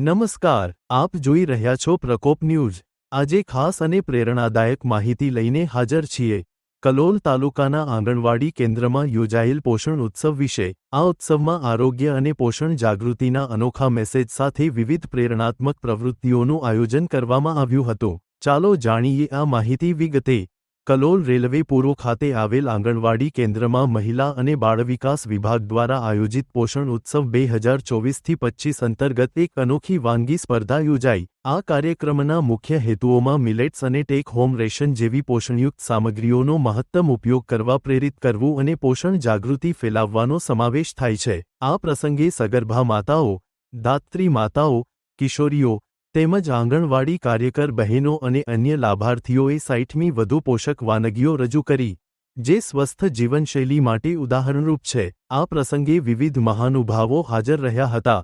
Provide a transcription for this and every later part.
નમસ્કાર, આપ જોઈ રહ્યા છો પ્રકોપ ન્યૂઝ. આજે ખાસ અને પ્રેરણાદાયક માહિતી લઈને હાજર છીએ. કલોલ તાલુકાના આંગણવાડી કેન્દ્રમાં યોજાયેલ પોષણ ઉત્સવ વિશે. આ ઉત્સવમાં આરોગ્ય અને પોષણ જાગૃતિના અનોખા મેસેજ સાથે વિવિધ પ્રેરણાત્મક પ્રવૃત્તિઓનું આયોજન કરવામાં આવ્યું હતું. ચાલો જાણીએ આ માહિતી વિગતે. કલોલ રેલવે પૂર્વ ખાતે આવેલ આંગણવાડી કેન્દ્રમાં મહિલા અને બાળ વિકાસ વિભાગ દ્વારા આયોજિત પોષણ ઉત્સવ બે હજાર ચોવીસથી પચ્ચીસ અંતર્ગત એક અનોખી વાનગી સ્પર્ધા યોજાઈ. આ કાર્યક્રમના મુખ્ય હેતુઓમાં મિલેટ્સ અને ટેક હોમ રેશન જેવી પોષણયુક્ત સામગ્રીઓનો મહત્તમ ઉપયોગ કરવા પ્રેરિત કરવું અને પોષણ જાગૃતિ ફેલાવવાનો સમાવેશ થાય છે. આ પ્રસંગે સગર્ભા માતાઓ, દાત્રી માતાઓ, કિશોરીઓ તેમજ આંગણવાડી કાર્યકર બહેનો અને અન્ય લાભાર્થીઓએ સાઈઠમી વધુ પોષક વાનગીઓ રજૂ કરી, જે સ્વસ્થ જીવનશૈલી માટે ઉદાહરણરૂપ છે. આ પ્રસંગે વિવિધ મહાનુભાવો હાજર રહ્યા હતા,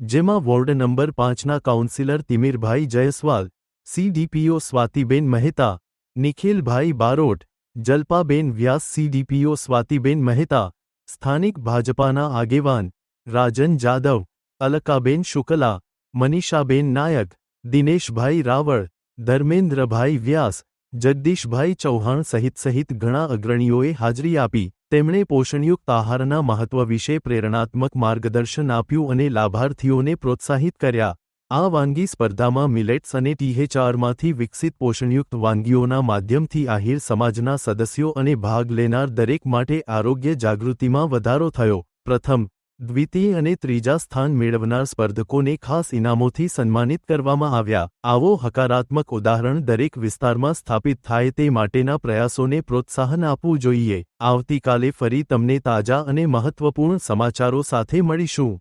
જેમાં વોર્ડ નંબર પાંચના councillor Timirbhai Jaiswal, CDPO Swatiben Mehta, Nikhilbhai Barot, Jalpaben Vyas CDPO Swatiben Mehta, સ્થાનિક ભાજપાના આગેવાન, રાજન જાદવ, અલકાબેન શુકલા મનીષાબેન નાયક, દિનેશભાઈ રાવળ, ધર્મેન્દ્રભાઈ વ્યાસ, જગદીશભાઈ ચૌહાણ સહિત સહિત ઘણા અગ્રણીઓએ હાજરી આપી. તેમણે પોષણયુક્ત આહારના મહત્વ વિશે પ્રેરણાત્મક માર્ગદર્શન આપ્યું અને લાભાર્થીઓને પ્રોત્સાહિત કર્યા. આ વાનગી સ્પર્ધામાં મિલેટ્સ અને ટીહેચારમાંથી વિકસિત પોષણયુક્ત વાનગીઓના માધ્યમથી આહિર સમાજના સદસ્યો અને ભાગ લેનાર દરેક માટે આરોગ્ય જાગૃતિમાં વધારો થયો. પ્રથમ દ્વિતીય અને ત્રીજા સ્થાન મેળવનાર સ્પર્ધકોને ખાસ ઇનામોથી સન્માનિત કરવામાં આવ્યા. આવો હકારાત્મક ઉદાહરણ દરેક વિસ્તારમાં સ્થાપિત થાય તે માટેના પ્રયાસોને પ્રોત્સાહન આપવું જોઈએ. આવતીકાલે ફરી તમને તાજા અને મહત્વપૂર્ણ સમાચારો સાથે મળીશું.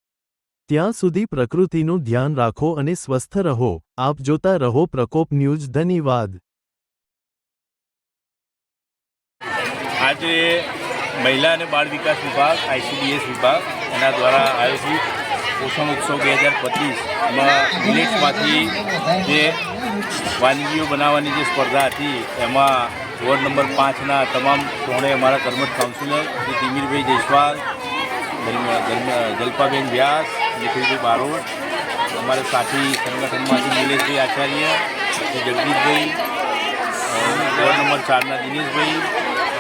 ત્યાં સુધી પ્રકૃતિનું ધ્યાન રાખો અને સ્વસ્થ રહો. આપ જોતા રહો પ્રકોપ ન્યૂઝ. ધન્યવાદ. આજે મહિલા અને બાળ વિકાસ વિભાગ આઈસીડીએસ વિભાગ, એના દ્વારા આયોજિત પોષણ ઉત્સવ બે હજાર પચીસમાં મિલેટ્સમાંથી જે વાનગીઓ બનાવવાની જે સ્પર્ધા હતી, એમાં વોર્ડ નંબર પાંચના તમામ ત્રણેય અમારા કર્મઠ કાઉન્સિલર, શ્રી તિમીરભાઈ જયસ્વાલ જલ્પાબેન વ્યાસ, નિખિલભાઈ બારોટ, અમારા સાથી સંગઠનમાંથી નિલેશભાઈ આચાર્ય જગદીશભાઈ વોર્ડ નંબર ચારના દિનેશભાઈ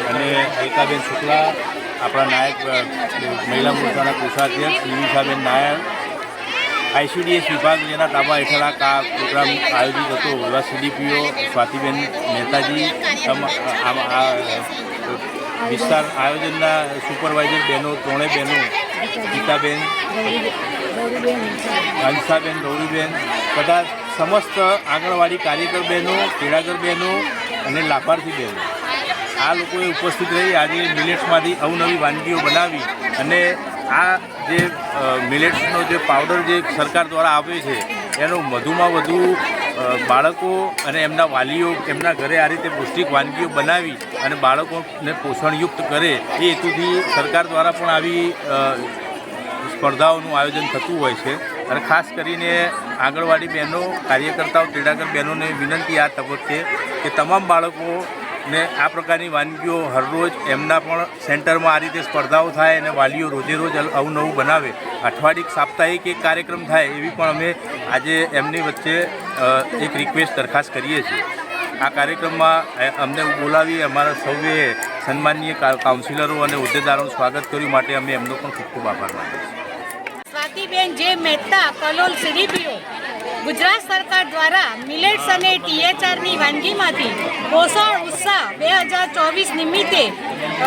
અને રેખાબેન શુક્લા, આપણા નાયક મહિલા મોરચાના કોષાધ્યક્ષ નિમિષાબેન નાયર આઈસીડીએસ વિભાગ જેના તાબા હેઠળ આ પ્રોગ્રામ આયોજિત હતો. એવા સીડીપીઓ, સ્વાતિબેન મહેતાજી આ વિસ્તાર આયોજનના સુપરવાઇઝર બહેનો, ત્રણેય બહેનો, ગીતાબેન હંસાબેન ગૌરીબેન, બધા સમસ્ત આંગણવાડી કાર્યકર બહેનો કેળાગર બહેનો અને લાભાર્થી બહેનો. આ લોકોએ ઉપસ્થિત રહી આજે મિલેટ્સમાંથી અવનવી વાનગીઓ બનાવી અને આ જે મિલેટ્સનો જે પાવડર જે સરકાર દ્વારા આપે છે, એનો વધુમાં વધુ બાળકો અને એમના વાલીઓ એમના ઘરે આ રીતે પૌષ્ટિક વાનગીઓ બનાવી અને બાળકોને પોષણયુક્ત કરે એ હેતુથી સરકાર દ્વારા પણ આવી સ્પર્ધાઓનું આયોજન થતું હોય છે. અને ખાસ કરીને આંગણવાડી બહેનો, કાર્યકર્તાઓ તેડાગર બહેનોને વિનંતી આ તબક્કે કે તમામ બાળકોને આ પ્રકારની વાનગીઓ હરરોજ એમના પણ સેન્ટરમાં આ રીતે સ્પર્ધાઓ થાય અને વાલીઓ રોજે રોજ અવનવું બનાવે. અઠવાડિક, સાપ્તાહિક એક કાર્યક્રમ થાય એવી પણ અમે આજે એમની વચ્ચે એક રિક્વેસ્ટ દરખાસ્ત કરીએ છીએ. આ કાર્યક્રમમાં અમને બોલાવી અમારા સૌએ સન્માનીય કાઉન્સિલરો અને હોદ્દેદારોનું સ્વાગત કર્યું માટે અમે એમનો પણ ખૂબ ખૂબ આભાર માનીએ છીએ. સ્વાતિબેન જે મહેતા, કલોલ, સીડીપીઓ, ગુજરાત સરકાર દ્વારા મિલેટ્સ અને ટીએચઆરની વાનગીમાંથી પોષણ ઉત્સાહ બે હજાર ચોવીસ નિમિત્તે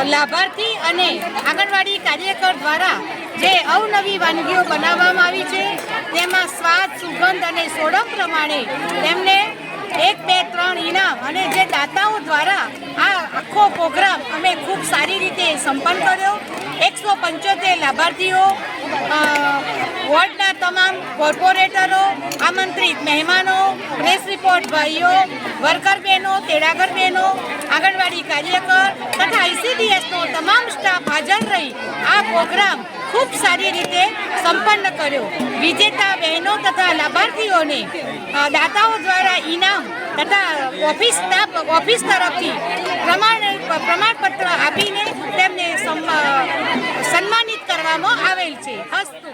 લાભાર્થી અને આંગણવાડી કાર્યકર દ્વારા જે અવનવી વાનગીઓ બનાવવામાં આવી છે, તેમાં સ્વાદ, સુગંધ અને સોડમ પ્રમાણે તેમને એક, બે, ત્રણ ઇનામ અને જે દાતાઓ દ્વારા આ આખો પ્રોગ્રામ અમે ખૂબ સારી રીતે સંપન્ન કર્યો. એકસો પંચોતેર લાભાર્થીઓ વોર્ડના તમામ કોર્પોરેટરો, આમંત્રિત મહેમાનો, પ્રેસ રિપોર્ટ ભાઈઓ, વર્કર બહેનો, તેડાગર બહેનો, આંગણવાડી કાર્યકર તથા આઈસીડીએસનો તમામ સ્ટાફ હાજર રહી આ પ્રોગ્રામ ખૂબ સારી રીતે સંપન્ન કર્યો. વિજેતા બહેનો તથા લાભાર્થીઓને દાતાઓ દ્વારા ઇનામ તથા ઓફિસ સ્ટાફ ઓફિસ તરફથી પ્રમાણ પ્રમાણપત્ર આપીને તેમને સન્મા- સન્માનિત કરવામાં આવેલ છે. હસ્તુ.